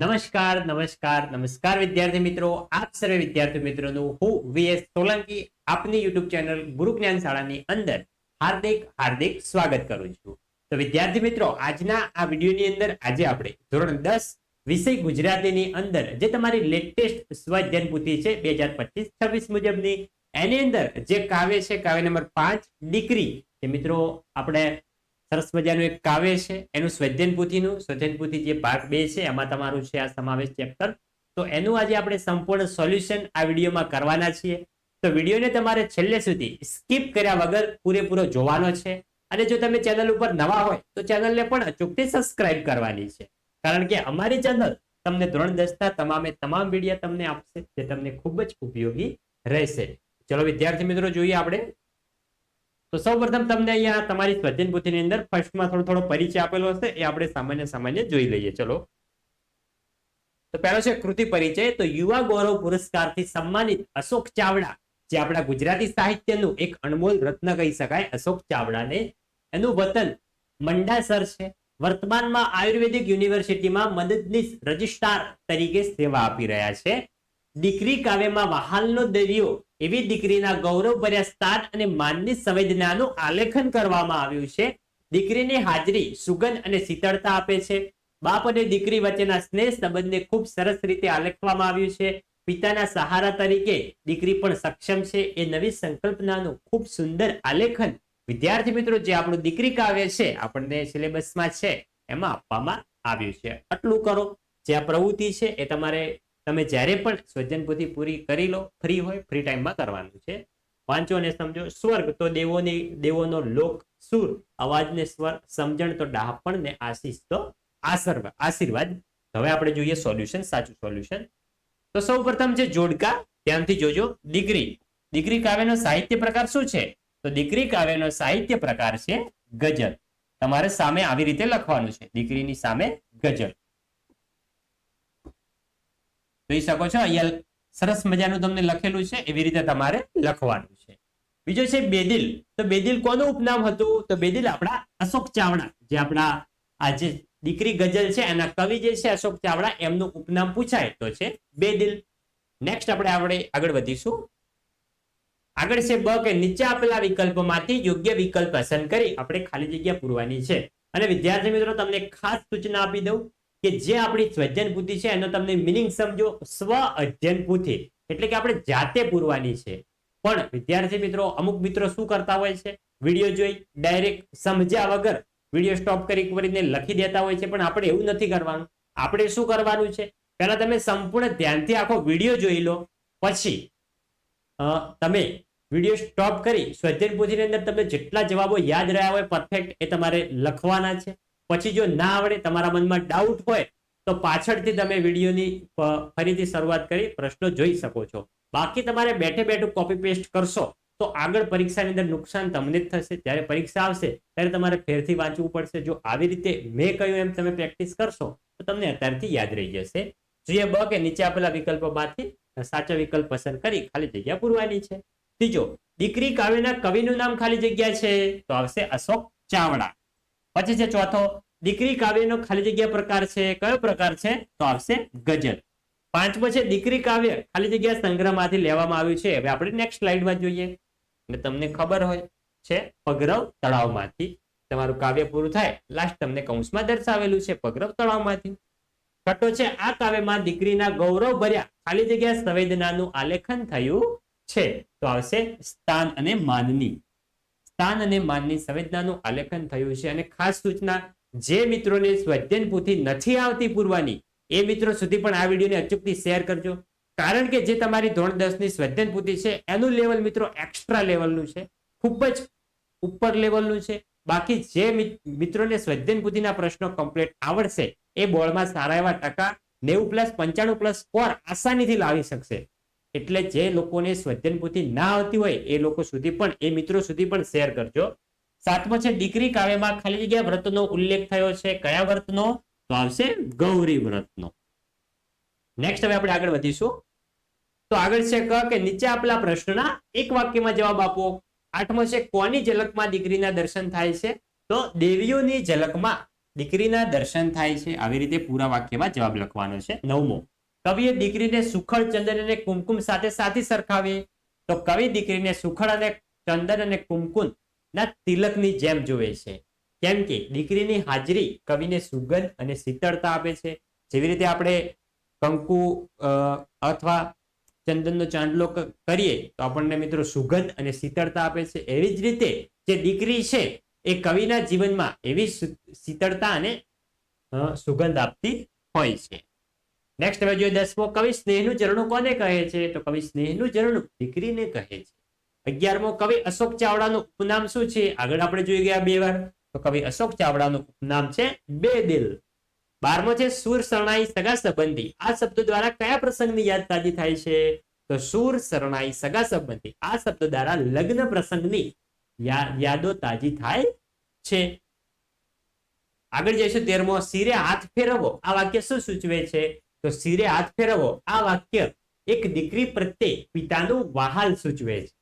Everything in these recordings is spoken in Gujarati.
નમસ્કાર નમસ્કાર નમસ્કાર વિદ્યાર્થી મિત્રો. આપ સર્વે વિદ્યાર્થી મિત્રોનું, હું વીએસ સોલંકી આપની યુટ્યુબ ચેનલ ગુરુ જ્ઞાન શાળાની અંદર હાર્દિક હાર્દિક સ્વાગત કરું છું. તો વિદ્યાર્થી મિત્રો, આજના આ વિડીયોની અંદર આજે આપણે ધોરણ દસ વિષય ગુજરાતીની અંદર જે તમારી લેટેસ્ટ સ્વઅધ્યયન પૂથી છે, બે હજાર પચીસ, છવ્વીસ મુજબની, એની અંદર જે કાવ્ય છે, કાવ્ય નંબર પાંચ દીકરી જે મિત્રો, આપણે સરસ મજાનું એક કાવ્ય છે. એનું સ્વધ્યન પોથીનું. જે ભાગ બે છે, એમાં તમારું છે આ સમાવેશ ચેપ્ટર તો એનું આજે આપણે સંપૂર્ણ સોલ્યુશન આ વિડીયોમાં કરવાના છીએ. તો વિડીયોને તમારે છેલ્લે સુધી સ્કીપ કર્યા વગર પૂરેપૂરો જોવાનો છે. અને જો તમે ચેનલ ઉપર નવા હોય, તો ચેનલને પણ અચૂકથી સબસ્ક્રાઇબ કરવાની છે. કારણ કે અમારી ચેનલ તમને ધોરણ દસના તમામે તમામ વીડિયો તમને આપશે, જે તમને ખૂબ જ ઉપયોગી રહેશે. ચલો વિદ્યાર્થી મિત્રો, જોઈએ આપણે તો સૌપ્રથમ તમને અહીંયા તમારી સ્વજન પોથીની અંદર ફર્સ્ટમાં થોડો થોડો પરિચય આપેલો હશે, એ આપણે સામાન્ય સામાન્ય જોઈ લઈએ. ચલો. તો પહેલો છે કૃતિ પરિચય. તો યુવા ગૌરવ પુરસ્કારથી સન્માનિત અશોક ચાવડા, જે આપણા ગુજરાતી સાહિત્યનું એક અનમોલ રત્ન કહી શકાય, અશોક ચાવડાને. એનું વતન મંડાસર છે. વર્તમાનમાં આયુર્વેદિક યુનિવર્સિટીમાં મદદનીશ રજિસ્ટ્રાર તરીકે સેવા આપી રહ્યા છે. દીકરી કાવ્યમાં વહાલનો દરિયો એવી દીકરીના ગૌરવભર્યા સ્થાન અને માનની સંવેદનાનું આલેખન કરવામાં આવ્યું છે. દીકરીની હાજરી સુગંધ અને શીતળતા આપે છે. બાપ અને દીકરી વચ્ચેના સ્નેહ સંબંધને ખૂબ સરસ રીતે આલેખવામાં આવ્યું છે. પિતાના સહારા તરીકે દીકરી પણ સક્ષમ છે. એ નવી સંકલ્પનાનું ખૂબ સુંદર આલેખન વિદ્યાર્થી મિત્રો જે આપણું દીકરી કાવ્ય છે આપણને સિલેબસમાં છે એમાં આપવામાં આવ્યું છે. આટલું કરો. જે આ પ્રવૃત્તિ છે એ તમારે તમે જ્યારે પણ સ્વજન પોથી પૂરી કરી લો ફ્રી હોય ફ્રી ટાઈમમાં કરવાનું છે. વાંચો અને સમજો, સ્વર્ગ તો દેવોની, દેવોનો લોક સુર, અવાજને સ્વર, સમજણ તો ડાહપણ ને આશીષ તો આશીર્વાદ આશીર્વાદ. હવે આપણે જોઈએ સોલ્યુશન સાચું સોલ્યુશન તો સૌ પ્રથમ છે જોડકા, ધ્યાનથી જોજો દીકરી દીકરી કાવ્યનો સાહિત્ય પ્રકાર શું છે? તો દીકરી કાવ્યનો સાહિત્ય પ્રકાર છે ગઝલ. તમારે સામે આવી રીતે લખવાનું છે દીકરીની સામે ગઝલ. જોઈ શકો છો. અહીંયા સરસ મજાનું તમને લખેલું છે. એવી રીતે તમારે લખવાનું છે. બીજો છે બેદિલ. તો બેદિલ કોનું ઉપનામ હતું? તો બેદિલ આપણા અશોક ચાવડા, જે આપણા આ જે દીકરી ગઝલ છે, એના કવિ જે છે અશોક ચાવડા, એમનું ઉપનામ પૂછાય તો છે બેદિલ. નેક્સ્ટ આપણે આપણે આગળ વધીશું. આગળ છે બ કે નીચે આપેલા વિકલ્પોમાંથી યોગ્ય વિકલ્પ પસંદ કરી આપણે ખાલી જગ્યા પૂરવાની છે. અને વિદ્યાર્થી મિત્રો, તમને ખાસ સૂચના આપી દઉં. કે જે આપણી સ્વજન બુદ્ધિ છે એનો તમને મિનિંગ સમજો સ્વ અધ્યયન બુદ્ધિ. એટલે કે આપણે જાતે પૂરવાની છે. પણ વિદ્યાર્થી મિત્રો, અમુક મિત્રો શું કરતા હોય છે? વીડિયો જોઈ ડાયરેક્ટ સમજ્યા વગર વીડિયો સ્ટોપ કરી કરીને લખી દેતા હોય છે. પણ આપણે એવું નથી કરવાનું. આપણે શું કરવાનું છે? પહેલા તમે સંપૂર્ણ ધ્યાનથી આખો વીડિયો જોઈ લો. પછી તમે વીડિયો સ્ટોપ કરી સ્વજન બુદ્ધિની અંદર તમને જેટલા જવાબો યાદ રહ્યા હોય પરફેક્ટ એ તમારે લખવાના છે. પછી જો ના આવડે તમારા મનમાં ડાઉટ હોય, તો પાછળથી તમે વિડીયોની ફરીથી શરૂઆત કરી પ્રશ્નો જોઈ શકો છો. બાકી તમારે બેઠે બેઠું કોપી પેસ્ટ કરશો, તો આગળ પરીક્ષાની અંદર નુકસાન તમને જ થશે. જ્યારે પરીક્ષા આવશે, ત્યારે તમારે ફેરથી વાંચવું પડશે. જો આવી રીતે મેં કહ્યું એમ તમે પ્રેક્ટિસ કરશો, તો તમને અત્યારથી યાદ રહી જશે. જોઈએ બ કે નીચે આપેલા વિકલ્પોમાંથી સાચો વિકલ્પ પસંદ કરી ખાલી જગ્યા પૂરવાની છે. ત્રીજો દીકરી કાવ્યના કવિનું નામ ખાલી જગ્યા છે, તો આવશે અશોક ચાવડા. પછી છે ચોથો, દીકરી કાવ્યનો ખાલી જગ્યા પ્રકાર છે, કયો પ્રકાર છે? તો આવશે ગઝલ. પાંચમો છે, દીકરી કાવ્ય ખાલી જગ્યા સંગ્રહમાંથી લેવામાં આવ્યું છે. હવે આપણે નેક્સ્ટ સ્લાઇડમાં જોઈએ. અને તમને ખબર હોય છે, પગરવ તળાવમાંથી તમારું કાવ્ય પૂરું થાય. લાસ્ટ તમને કૌંસમાં દર્શાવેલું છે, પગરવ તળાવમાંથી. છઠ્ઠો છે, આ કાવ્યમાં દીકરીના ગૌરવ ભર્યા ખાલી જગ્યા સંવેદનાનું આલેખન થયું છે. તો આવશે સ્થાન અને માનની. સ્થાન અને માનની સંવેદનાનું આલેખન થયું છે. અને ખાસ સૂચના, જે મિત્રોને સ્વધ્યન પૂથી નથી આવતી પૂરવાની, એ મિત્રો સુધી પણ આ વિડીયોને અચૂકથી શેર કરજો. કારણ કે જે તમારી ધોરણ દસની સ્વધ્યન પોથી છે, એનું લેવલ મિત્રો એક્સ્ટ્રા લેવલનું છે. ખૂબ જ ઉપર લેવલનું છે. બાકી જે મિત- મિત્રોને સ્વધ્યન પૂથીના પ્રશ્નો કમ્પ્લીટ આવડશે, એ બોર્ડમાં સારા એવા ટકા નેવું પ્લસ પંચાણું પ્લસ સ્કોર આસાનીથી લાવી શકશે. એટલે જે લોકોને સ્વજન પોથી ના આવતી હોય એ લોકો સુધી પણ, એ મિત્રો સુધી પણ શેર કરજો. સાતમો છે, દીકરી કાવ્યમાં ખાલી જગ્યા વ્રતનો ઉલ્લેખ થયો છે. કયા વ્રતનો? તો આવશે ગૌરી વ્રતનો. નેક્સ્ટ હવે આપણે આગળ વધીશું. તો આગળ છે ક કે નીચે આપેલા પ્રશ્નના એક વાક્યમાં જવાબ આપો. આઠમો છે, કોની ઝલકમાં દીકરીના દર્શન થાય છે? તો દેવીઓની ઝલકમાં દીકરીના દર્શન થાય છે. આવી રીતે પૂરા વાક્યમાં જવાબ લખવાનો છે. નવમો. કવિએ દીકરીને સુખડ ચંદન અને કુમકુમ સાથે સાથે સરખાવી. તો કવિ દીકરીને સુખડ અને ચંદન અને કુમકુમ ના તિલકની જેમ જોવે છે. કેમ કે દીકરીની હાજરી કવિને સુગંધ અને શીતળતા આપે છે. જેવી રીતે આપણે કંકુ અથવા ચંદનનો ચાંદલો કરીએ તો આપણને મિત્રો સુગંધ અને શીતળતા આપે છે. એવી જ રીતે જે દીકરી છે એ કવિના જીવનમાં એવી શીતળતા અને સુગંધ આપતી હોય છે. નેક્સ્ટ હવે જોઈએ દસમો, કવિ સ્નેહનું ચરણું કોને કહે છે? તો કવિ સ્નેહનું ચરણું દીકરીને કહે છે. અગિયારમો, કવિ અશોક ચાવડાનું ઉપનામ શું છે? આગળ આપણે જોઈ ગયા બે વાર. તો કવિ અશોક ચાવડાનું ઉપનામ છે બે દિલ. બારમો છે સુર શરણાઈ સગા સંબંધી. આ શબ્દ દ્વારા કયા પ્રસંગની યાદ તાજી થાય છે? તો સુર શરણાઈ સગા સંબંધી. આ શબ્દ દ્વારા લગ્ન પ્રસંગની યાદો તાજી થાય છે. આગળ જઈશું તેરમો સિરે હાથ ફેરવો આ વાક્ય શું સૂચવે છે? તો શિરે હાથ ફેરવો આ વાક્ય એક દીકરી પ્રત્યે પિતાનું વહાલ સૂચવે છે.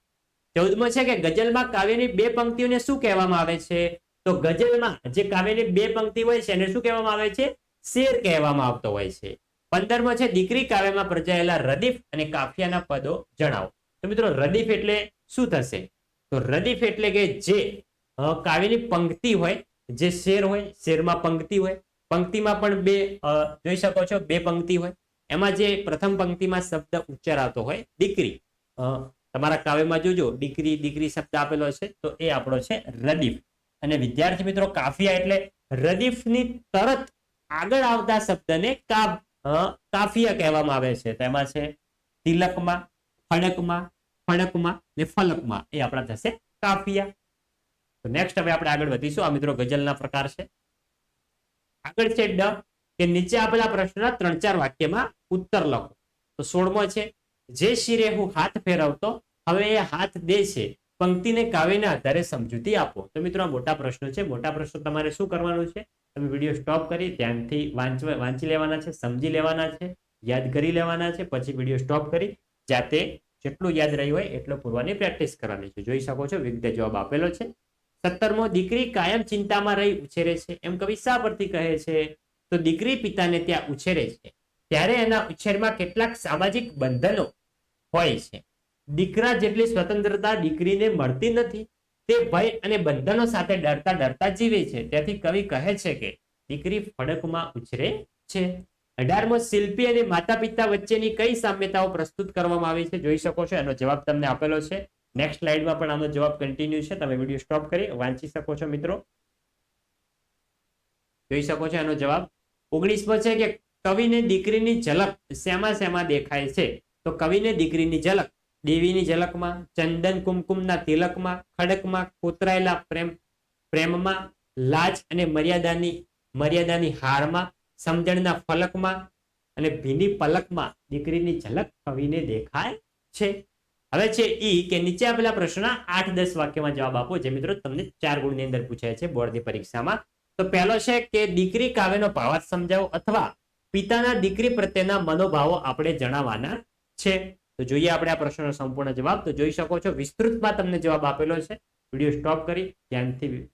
ચૌદમો છે કે ગઝલમાં કાવ્યની બે પંક્તિઓને શું કહેવામાં આવે છે? તો ગઝલમાં જે કાવ્યની બે પંક્તિ હોય છે, એને શું કહેવામાં આવે છે? શેર કહેવામાં આવતો હોય છે. પંદરમો છે, દીકરી કાવ્યમાં પ્રજાયેલા રદીફ અને કાફિયાના પદો જણાવો. તો મિત્રો, રદીફ એટલે શું થશે? તો રદીફ એટલે કે જે કાવ્યની પંક્તિ હોય, જે શેર હોય, શેરમાં પંક્તિ હોય પંક્તિમાં પણ બે જોઈ શકો છો, બે પંક્તિ હોય. એમાં જે પ્રથમ પંક્તિમાં શબ્દ ઉચ્ચારાતો હોય, દીકરી. તમારા કાવ્યમાં જોજો, દીકરી દીકરી શબ્દ આપેલો છે, તો એ આપણો છે રદીફ. અને વિદ્યાર્થી મિત્રો, કાફિયા એટલે રદીફની તરત આગળ આવતા શબ્દને કા કાફિયા કહેવામાં આવે છે. તેમાં છે તિલકમાં, ફણકમાં ફણકમાં ને ફલકમાં એ આપણા થશે કાફિયા. તો નેક્સ્ટ હવે આપણે આગળ વધીશું. આ મિત્રો ગઝલના પ્રકાર છે. આગળ છે ડ, કે નીચે આપેલા પ્રશ્નના ત્રણ ચાર વાક્યમાં ઉત્તર લખો. તો સોળમો છે, જે શિરે હું હાથ ફેરવતો, હવે એ હાથ દે છે. પંક્તિને કાવ્યના આધારે સમજૂતી આપો. તો મિત્રો મોટા પ્રશ્નો છે. મોટા પ્રશ્નો તમારે શું કરવાનું છે? તમે વીડિયો સ્ટોપ કરી ધ્યાનથી વાંચવા, વાંચી લેવાના છે, સમજી લેવાના છે, યાદ કરી લેવાના છે, પછી વીડિયો સ્ટોપ કરી જાતે જેટલું યાદ રહ્યું હોય એટલું પૂરવાની પ્રેક્ટિસ કરવાની છે. જોઈ શકો છો, વિગતે જવાબ આપેલો છે. સત્તરમો દીકરી કાયમ ચિંતામાં રહી ઉછેરે છે. એમ કવિ શા પરથી કહે છે? તો દીકરી પિતાને ત્યાં ઉછેરે છે. ત્યારે એના ઉછેરમાં કેટલાક સામાજિક બંધનો હોય છે. દીકરા જેટલી સ્વતંત્રતા દીકરીને મળતી નથી, તે ભય અને બંધનો સાથે ડરતા ડરતા જીવે છે. ત્યાંથી કવિ કહે છે કે દીકરી ફડકમાં ઉછરે છે. અઢારમો શિલ્પી અને માતા પિતા વચ્ચેની કઈ સામ્યતાઓ પ્રસ્તુત કરવામાં આવી છે? જોઈ શકો છો, એનો જવાબ તમને આપેલો છે. નેક્સ્ટ સ્લાઇડમાં પણ આનો જવાબ કન્ટિન્યુ છે. તમે વીડિયો સ્ટોપ કરી વાંચી શકો છો મિત્રો. જોઈ શકો છો એનો જવાબ. ઓગણીસમો છે કે કવિને દીકરીની ઝલક શેમાં શેમાં દેખાય છે? તો કવિને દીકરીની ઝલક, દેવીની ઝલકમાં, ચંદન કુમકુમના તિલકમાં, ખડકમાં કોતરાયેલા પ્રેમ, પ્રેમમાં, લાજ અને મર્યાદાની મર્યાદાની હારમાં, સમજણના ફલકમાં અને ભીની પલકમાં દીકરીની ઝલક કવિને દેખાય છે. હવે છે ઈ કે નીચે આપેલા પ્રશ્નના આઠ દસ વાક્યમાં જવાબ આપો. જે મિત્રો તમને ચાર ગુણની અંદર પૂછાય છે બોર્ડની પરીક્ષામાં. તો પહેલો છે કે દીકરી કાવ્યનો ભાવાર્થ સમજાવો અથવા પિતાના દીકરી પ્રત્યેના મનોભાવો આપણે જણાવવાના છે. તો જોઈએ આપણે આ પ્રશ્નનો સંપૂર્ણ જવાબ. તો જોઈ શકો છો વિસ્તૃતમાં તમને જવાબ આપેલો છે. વીડિયો સ્ટોપ કરી ધ્યાનથી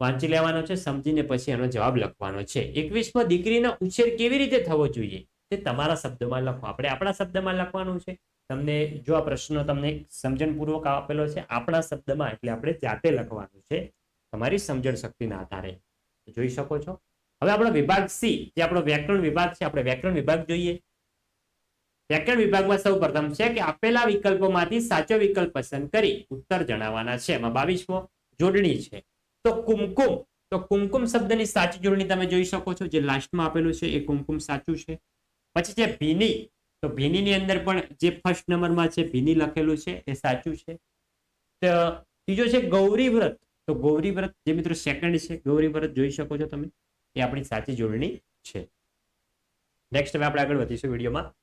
વાંચી લેવાનો છે, સમજીને પછી એનો જવાબ લખવાનો છે. એકવીસમો, દીકરીનો ઉછેર કેવી રીતે થવો જોઈએ? તે તમારા શબ્દમાં લખો. આપણે આપણા શબ્દમાં લખવાનું છે. તમને જો આ પ્રશ્ન તમને સમજણપૂર્વક આપેલો છે, આપણા શબ્દમાં એટલે આપણે જાતે લખવાનું છે, તમારી સમજણ શક્તિના આધારે. જોઈ શકો છો. હવે આપણો વિભાગ સી, જે આપણો વ્યાકરણ વિભાગ છે, આપણે વ્યાકરણ વિભાગ જોઈએ. વ્યાકરણ વિભાગમાં સૌ પ્રથમ છે કે આપેલા વિકલ્પોમાંથી સાચો વિકલ્પ પસંદ કરી ઉત્તર જણાવવાના છે. એમાં બાવીસમો જોડણી છે. તો કુમકુમ તો કુમકુમ શબ્દની સાચી જોડણી તમે જોઈ શકો છો. જે લાસ્ટમાં આપેલું છે, એ કુમકુમ સાચું છે. પછી છે ભીની તો ભીનીની અંદર પણ જે ફર્સ્ટ નંબરમાં છે ભીની લખેલું છે, એ સાચું છે. તો ત્રીજો છે ગૌરી વ્રત. તો ગૌરી વ્રત જે મિત્રો સેકન્ડ છે, ગૌરી વ્રત જોઈ શકો છો તમે. એ આપણી સાચી જોડણી છે. નેક્સ્ટ હવે આપણે આગળ વધીશું વિડીયોમાં.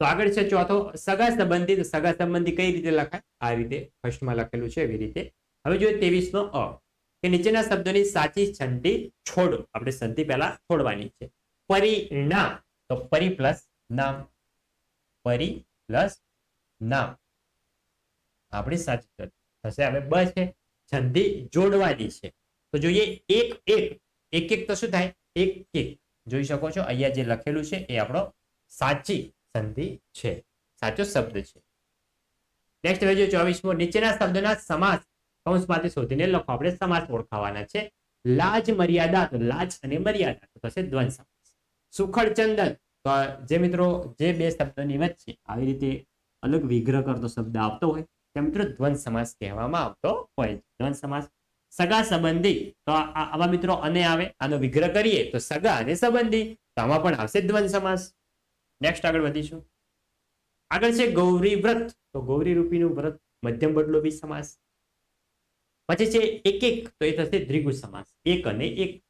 તો આગળ છે ચોથો, સગા સંબંધી, તો સગા સંબંધી કઈ રીતે લખાય? આ રીતે ફર્સ્ટમાં લખેલું છે એવી રીતે. હવે જોઈએ ત્રેવીસ નો અ. કે નીચેના શબ્દોની સાચી સંધિ છોડો. આપણે સંધિ પહેલા છોડવાની છે. પરિણામ. તો પરી પ્લસ નામ પરી પ્લસ નામ. આપણી સાચી થશે હવે બ છે સંધિ જોડવાની છે તો જોઈએ એક એક એક એક તો શું થાય? એક એક. જોઈ શકો છો, અહીંયા જે લખેલું છે એ આપણો સાચી સંધિ છે. સાચો શબ્દ છે. નેક્સ્ટ હવે જો ચોવીસમો, નીચેના શબ્દના સમાસ કૌંસમાંથી શોધીને લખો. આપણે સમાસ ઓળખાવાના છે. લાજ મર્યાદા, તો લાજ અને મર્યાદા. તો થશે દ્વંદ સમાસ. સુખડ ચંદન તો જે મિત્રો, જે બે શબ્દોની વચ્ચે આવી રીતે અલગ વિગ્રહ કરતો શબ્દ આવતો હોય, તે મિત્રો દ્વંદ સમાસ કહેવામાં આવતો હોય દ્વંદ સમાસ સગા સંબંધી, તો આવા મિત્રો અને આવે, આનો વિગ્રહ કરીએ તો સગા અને સંબંધી, તો આમાં પણ આવશે દ્વંદ સમાસ. નેક્સ્ટ આગળ વધીશું. આગળ છે ગૌરી વ્રત. તો ગૌરી રૂપીનું વ્રત મધ્યમ બદલોભી સમાસ. પછી છે એક એક, તો એ થશે દ્વિગુ સમાસ. એક અને એક.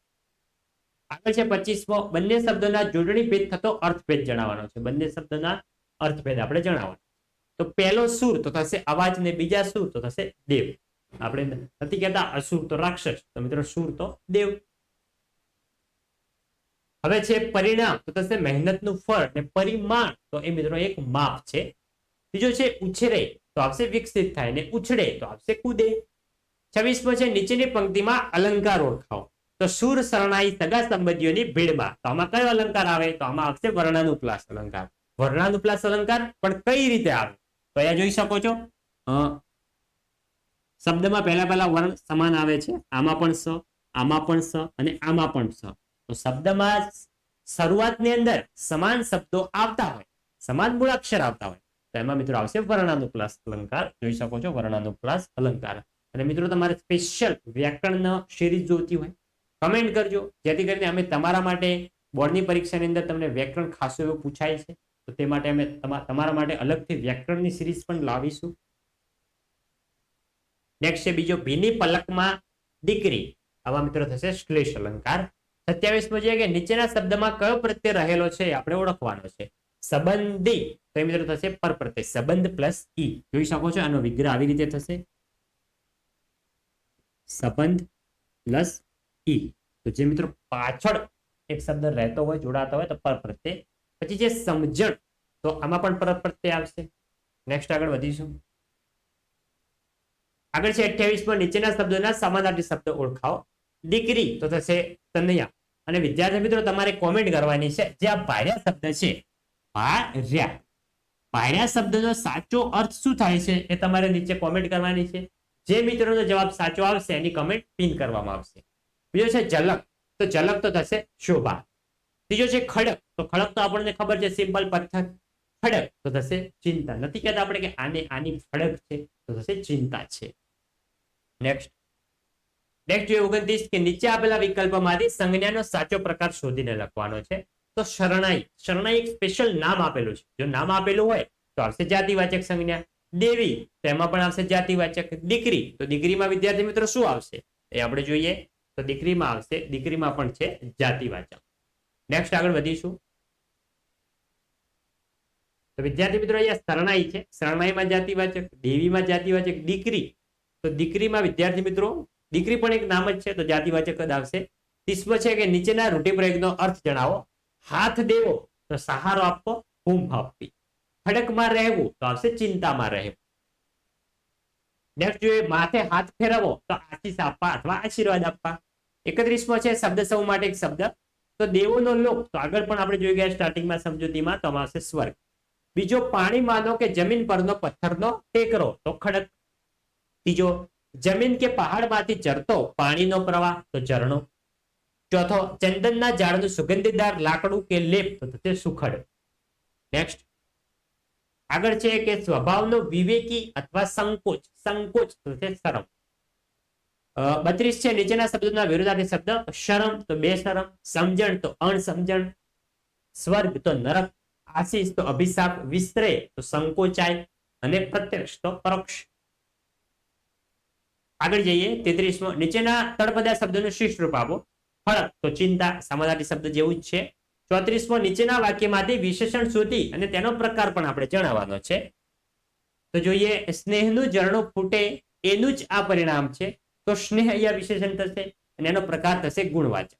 આગળ છે પચીસમો. બંને શબ્દોના જોડણી ભેદ થતો અર્થભેદ જણાવવાનો છે. બંને શબ્દના અર્થભેદ આપણે જણાવવાનો. તો પહેલો સુર તો થશે અવાજ ને બીજા સુર તો થશે દેવ. આપણે નથી કહેતા અસુર તો રાક્ષસ. તો મિત્રો સુર તો દેવ. હવે છે પરિણામ તો થશે મહેનતનું ફળ અને પરિમાણ. તો એ મિત્રો એક માપ છે. બીજો છે ઉછેરે તો આપશે વિકસિત થાય ને ઉછળે તો આપશે કૂદે. છવ્વીસમો છે નીચેની પંક્તિમાં અલંકાર ઓળખાવો. તો સુર શરણાઈ સગા સંબંધીઓની ભીડમાં. તો આમાં કયો અલંકાર આવે? તો આમાં આવશે વર્ણાનુપ્લાસ અલંકાર. વર્ણાનુપ્લાસ અલંકાર પણ કઈ રીતે આવે? તો અહીંયા જોઈ શકો છો. શબ્દમાં પહેલા પહેલા વર્ણ સમાન આવે છે. આમાં પણ સ, આમાં પણ સ અને આમાં પણ સ. તો શબ્દમાં શરૂઆતની અંદર સમાન શબ્દો આવતા હોય. સમાન મૂળાક્ષર આવતા હોય. તો એમાં મિત્રો આવશે વર્ણાનુપ્લાસ અલંકાર. જોઈ શકો છો વર્ણાનુપ્લાસ અલંકાર. અને મિત્રો તમારે સ્પેશિયલ વ્યાકરણ સિરીઝ જોતી હોય કમેન્ટ કરજો. જેથી કરીને અમે તમારા માટે બોર્ડની પરીક્ષાની અંદર તમને વ્યાકરણ ખાસું એવું પૂછાય છે. તો તે માટે અમે તમારા માટે અલગથી વ્યાકરણની સિરીઝ પણ લાવીશું. નેક્સ્ટ છે બીજો, ભીની પલકમાં દીકરી. આવા મિત્રો થશે શ્લેષ અલંકાર. સત્યાવીસમો છે કે નીચેના શબ્દમાં કયો પ્રત્યય રહેલો છે આપણે ઓળખવાનો છે. સંબંધી. તો એ મિત્રો થશે પર પ્રત્યય સંબંધ પ્લસ ઈ. જોઈ શકો છો આનો વિગ્રહ આવી રીતે થશે. સંબંધ પ્લસ ઈ. તો જે મિત્રો પાછળ એક શબ્દ રહેતો હોય, જોડાતો હોય, તો પર પ્રત્યે. પછી જે સમજણ, તો આમાં પણ પર પ્રત્યે આવશે. નેક્સ્ટ આગળ વધીશું. આગળ છે અઠ્યાવીસમાં નીચેના શબ્દોના સમાનાર્થી શબ્દ ઓળખાવો. દીકરી, તો થશે તનયા અને વિદ્યાર્થી મિત્રો, તમારે કોમેન્ટ કરવાની છે જે આ ભાર્યા શબ્દ છે. ભાર્યા. ભાર્યા શબ્દનો સાચો અર્થ શું થાય છે એ તમારે નીચે કોમેન્ટ કરવાની છે. જે મિત્રોનો જવાબ સાચો આવશે, એની કમેન્ટ પિન કરવામાં આવશે. બીજો છે ઝલક. તો ઝલક તો થશે શોભા. ત્રીજો છે ખડક. તો ખડક તો આપણને ખબર છે સિમ્પલ પથ્થર. ખડક તો થશે ચિંતા. નથી કહેતા આપણે કે આને આની ખડક છે તો થશે ચિંતા છે. નેક્સ્ટ નેક્સ્ટ જોઈએ ઓગણત્રીસ કે નીચે આપેલા વિકલ્પમાંથી સંજ્ઞાનો સાચો પ્રકાર શોધીને લખવાનો છે. તો શરણાઈ. શરણાઈ એક સ્પેશિયલ નામ આપેલું છે. જો નામ આપેલું હોય તો આવશે જાતિવાચક સંજ્ઞા. દેવી. તો એમાં પણ આવશે જાતિવાચક. દીકરી. તો દીકરીમાં વિદ્યાર્થી મિત્રો શું આવશે? એ આપણે જોઈએ. તો દીકરીમાં આવશે. દીકરીમાં પણ છે જાતિવાચક નેક્સ્ટ આગળ વધીશું. તો વિદ્યાર્થી મિત્રો, અહીંયા શરણાઈ છે. શરણાઈમાં જાતિવાચક દેવીમાં જાતિવાચક દીકરી. તો દીકરીમાં વિદ્યાર્થી મિત્રો, દીકરી પણ એક નામ જ છે, તો જાતિવાચક જ આવશે. ત્રીસમો છે કે નીચેના રૂઢિપ્રયોગનો અર્થ જણાવો. હાથ દેવો, તો સહારો આપવો હું આપવી. ખડકમાં રહેવું, તો આવશે ચિંતામાં રહેવું. નેક્સ્ટ જોઈએ, માથે હાથ ફેરવો, તો આશીષ આપવા અથવા આશીર્વાદ આપવા. એકત્રીસમો છે શબ્દ સૌ માટે એક શબ્દ. તો દેવોનો લોક, તો આગળ પણ આપણે જોઈ ગયા સ્ટાર્ટિંગમાં સમજૂતીમાં તો આવશે સ્વર્ગ. બીજો પાણી માનો કે જમીન પરનો પથ્થરનો ટેકરો, તો ખડક. ત્રીજો, જમીન કે પહાડમાંથી ચરતો પાણીનો પ્રવાહ, તો ઝરણો. ચોથો, ચંદનના ઝાડનું સુગંધીદાર લાકડું કે લેપ, તો તે સુખડ. નેક્સ્ટ આગળ છે કે સ્વભાવનો વિવેકી અથવા સંકોચ સંકોચ, તો થશે શરમ. બત્રીસ છે, નીચેના શબ્દોના વિરોધાર્થી શબ્દ શરમ તો બે શરમ, સમજણ તો અણસમજણ, સ્વર્ગ તો નરક, આશીષ તો અભિશાપ, વિસ્તરે તો સંકોચાય અને પ્રત્યક્ષ તો પરોક્ષ. આગળ જઈએ, તેત્રીસમો, નીચેના તળપદા શબ્દોનું શિષ્ટ રૂપ આપો. ફળક તો ચિંતા સમાધાની શબ્દ જેવું જ છે. ચોત્રીસમો, નીચેના વાક્યમાંથી વિશેષણ શોધી અને તેનો પ્રકાર પણ આપણે જણાવવાનો છે. તો જોઈએ, સ્નેહનું ઝરણું ફૂટે, એનું જ આ પરિણામ છે. તો સ્નેહ અહીંયા વિશેષણ થશે અને એનો પ્રકાર થશે ગુણવાચક.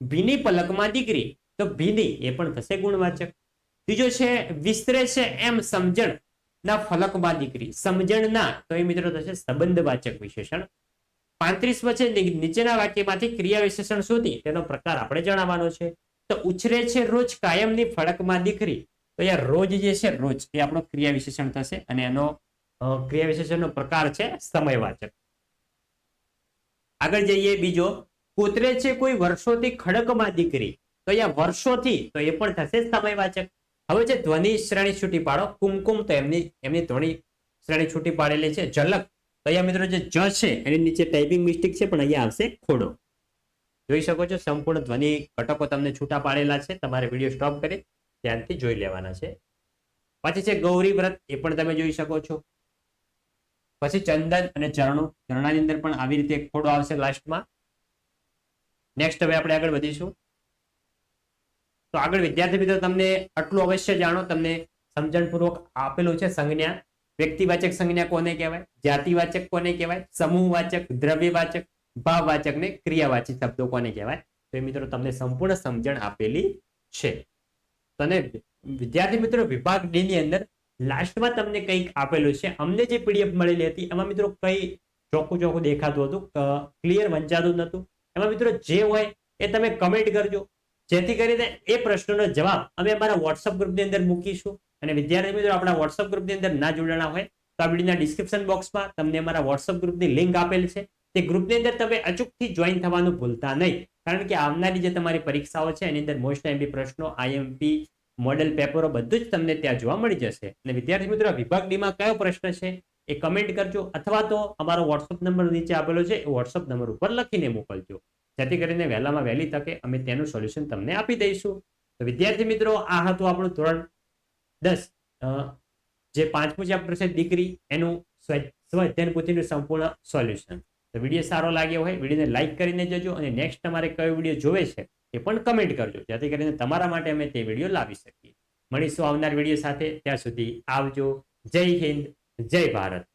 ભીની પલકમાં દીકરી, તો ભીની એ પણ થશે ગુણવાચક. ત્રીજો છે, વિસ્તરે છે એમ સમજણ ના ફલકમાં દીકરી. સમજણ ના તો એ મિત્રો થશે સંબંધવાચક વિશેષણ. પાંત્રીસ વચ્ચે નીચેના વાક્યમાંથી ક્રિયા વિશેષણ શોધી, તેનો પ્રકાર આપણે જણાવવાનો છે. તો ઉછરે છે રોજ કાયમની ફળકમાં દીકરી, તો યાર રોજ જે છે રોજ, એ આપણો ક્રિયા વિશેષણ થશે અને એનો ક્રિયા વિશેષણનો પ્રકાર છે સમયવાચક. આગળ જઈએ બીજો. કૂતરે છે કોઈ વર્ષોથી ખડકમાં દીકરી. તો અહીંયા વર્ષોથી, તો એ પણ થશે સમયવાચક. હવે જે ધ્વનિ શ્રેણી છૂટી પાડો, કુમકુમ તો એમની એમની ધ્વનિ શ્રેણી છૂટી પાડેલી છે, ઝલક. તો અહીંયા મિત્રો જે જ છે, એની નીચે ટાઈપિંગ મિસ્ટેક છે, પણ અહીંયા આવશે ખોડો. જોઈ શકો છો, સંપૂર્ણ ધ્વનિ ઘટકો તમને છૂટા પાડેલા છે, તમારે વીડિયો સ્ટોપ કરી ધ્યાનથી જોઈ લેવાના છે. પછી છે ગૌરી વ્રત, એ પણ તમે જોઈ શકો છો. પછી ચંદન અને ચરણું ઝરણાની અંદર પણ આવી રીતે ખોડો આવશે લાસ્ટમાં નેક્સ્ટ હવે આપણે આગળ વધીશું. તો આગળ વિદ્યાર્થી મિત્રો, તમને આટલું અવશ્ય જાણો. તમને સમજણપૂર્વક આપેલું છે સંજ્ઞા. વ્યક્તિવાચક સંજ્ઞા કોને કહેવાય? જાતિવાચક કોને કહેવાય? સમૂહવાચક, દ્રવ્યવાચક, ભાવવાચક ને ક્રિયાવાચક શબ્દો કોને કહેવાય? તો એ મિત્રો તમને સંપૂર્ણ સમજણ આપેલી છે. તને વિદ્યાર્થી મિત્રો, વિભાગ ડી ની અંદર લાસ્ટમાં તમને કંઈક આપેલું છે. અમને જે પીડીએફ મળેલી હતી, એમાં મિત્રો કઈ ચોખ્ખું ચોખ્ખું દેખાતું હતું. ક્લિયર વંચાતું નહોતું. એમાં મિત્રો જે હોય એ તમે કમેન્ટ કરજો. જેથી કરીને એ પ્રશ્નોનો જવાબ અમે અમારા વોટ્સઅપ ગ્રુપની અંદર મૂકીશું. અને વિદ્યાર્થી મિત્રો, આપણા વોટ્સઅપ ગ્રુપની અંદર ના જોડાણા હોય, તો આ વિડીયોના ડિસ્ક્રિપ્શન બોક્સમાં તમને અમારા વોટ્સઅપ ગ્રુપની લિંક આપેલ છે. તે ગ્રુપની અંદર તમે અચૂકથી જોઈન થવાનું ભૂલતા નહીં. કારણ કે આવનારી જે તમારી પરીક્ષાઓ છે, એની અંદર મોસ્ટ એમ પ્રશ્નો આઈએમપી મોડેલ પેપરો બધું જ તમને ત્યાં જોવા મળી જશે. અને વિદ્યાર્થી મિત્રો વિભાગ ડીમાં કયો પ્રશ્ન છે એ કમેન્ટ કરજો અથવા તો અમારો વોટ્સઅપ નંબર નીચે આપેલો છે એ વોટ્સઅપ નંબર ઉપર લખીને મોકલજો. જેથી કરીને વહેલામાં વહેલી તકે અમે તેનું સોલ્યુશન તમને આપી દઈશું. તો વિદ્યાર્થી મિત્રો, આ હતું આપણું ધોરણ દસ. જે પાંચમું ચેપ્ટર છે દીકરી એનું સ્વધ્યન સ્વાધ્યાયન સંપૂર્ણ સોલ્યુશન તો વીડિયો સારો લાગ્યો હોય, વિડીયોને લાઈક કરીને જજો અને નેક્સ્ટ તમારે કયો વીડિયો જોવે છે એ પણ કમેન્ટ કરજો, જેથી કરીને તમારા માટે અમે તે વીડિયો લાવી શકીએ. મળીશું આવનાર વીડિયો સાથે. ત્યાં સુધી આવજો. જય હિન્દ, જય ભારત.